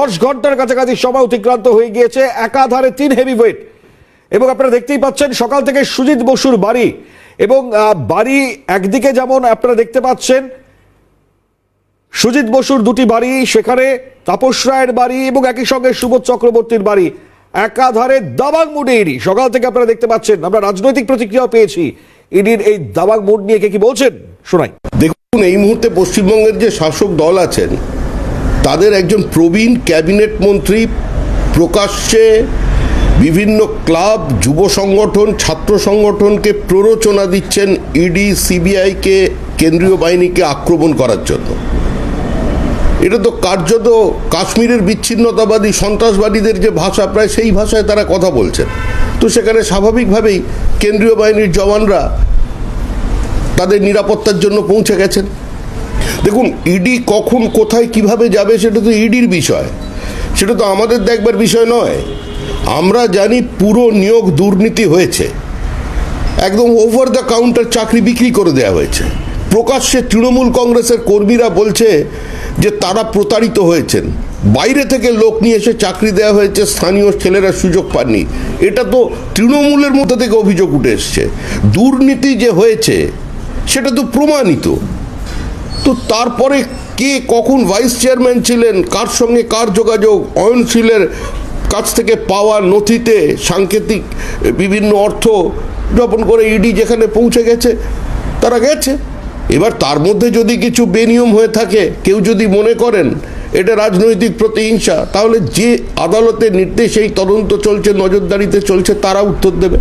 দশ ঘণ্টার কাছাকাছি সময় অতিক্রান্ত হয়ে গিয়েছে একাধারে তিন হেভি ওয়েট এবং আপনারা দেখতেই পাচ্ছেন, সকাল থেকে সুজিত বসুর বাড়ি। এবং বাড়ি একদিকে যেমন আপনারা দেখতে পাচ্ছেন, সুজিত বসুর দুটি বাড়ি, সেখানে তাপস রায়ের বাড়ি এবং একই সঙ্গে সুবোধ চক্রবর্তীর বাড়ি। একাধারে দাবাং মুডে ইডি সকাল থেকে আপনারা দেখতে পাচ্ছেন, আমরা রাজনৈতিক প্রতিক্রিয়া পেয়েছি ইডির এই দাবাং মুড নিয়ে। কে কি বলছেন? শোনাই। দেখুন, এই মুহূর্তে পশ্চিমবঙ্গের যে শাসক দল আছেন তাদের একজন প্রবীণ ক্যাবিনেট মন্ত্রী প্রকাশ্যে বিভিন্ন ক্লাব, যুব সংগঠন, ছাত্র সংগঠনকে প্ররোচনা দিচ্ছেন ইডি সিবিআইকে কেন্দ্রীয় বাহিনীকে আক্রমণ করার জন্য। এটা তো কার্যত কাশ্মীরের বিচ্ছিন্নতাবাদী সন্ত্রাসবাদীদের যে ভাষা, প্রায় সেই ভাষায় তারা কথা বলছেন। তো সেখানে স্বাভাবিকভাবেই কেন্দ্রীয় বাহিনীর জওয়ানরা তাদের নিরাপত্তার জন্য পৌঁছে গেছেন। দেখুন ইডি কখন কোথায় কীভাবে যাবে সেটা তো ইডির বিষয়। সেটা তো আমাদের দেখবার বিষয় নয়। আমরা জানি পুরো নিয়োগ দুর্নীতি হয়েছে। একদম ওভার দ্য কাউন্টার চাকরি বিক্রি করে দেওয়া হয়েছে। প্রকাশ্যে তৃণমূল কংগ্রেসের কর্মীরা বলছে যে তারা প্রতারিত হয়েছেন। বাইরে থেকে লোক নিয়ে এসে চাকরি দেওয়া হয়েছে, স্থানীয় ছেলেরা সুযোগ পাননি। এটা তো তৃণমূলের মধ্যে থেকে অভিযোগ উঠে এসছে। দুর্নীতি যে হয়েছে, সেটা তো প্রমাণিত। তো তারপরে কে কখন ভাইস চেয়ারম্যান ছিলেন, কার সঙ্গে কার যোগাযোগ অয়নশীলের কাছ থেকে পাওয়া নথিতে সাংকেতিক বিভিন্ন অর্থ যাপন করে ইডি যেখানে পৌঁছে গেছে, তারা গেছে। এবার তার মধ্যে যদি কিছু বেনিয়ম হয়ে থাকে, কেউ যদি মনে করেন এটা রাজনৈতিক প্রতিহিংসা, তাহলে যে আদালতের নির্দেশে এই তদন্ত চলছে, নজরদারিতে চলছে, তারা উত্তর দেবে।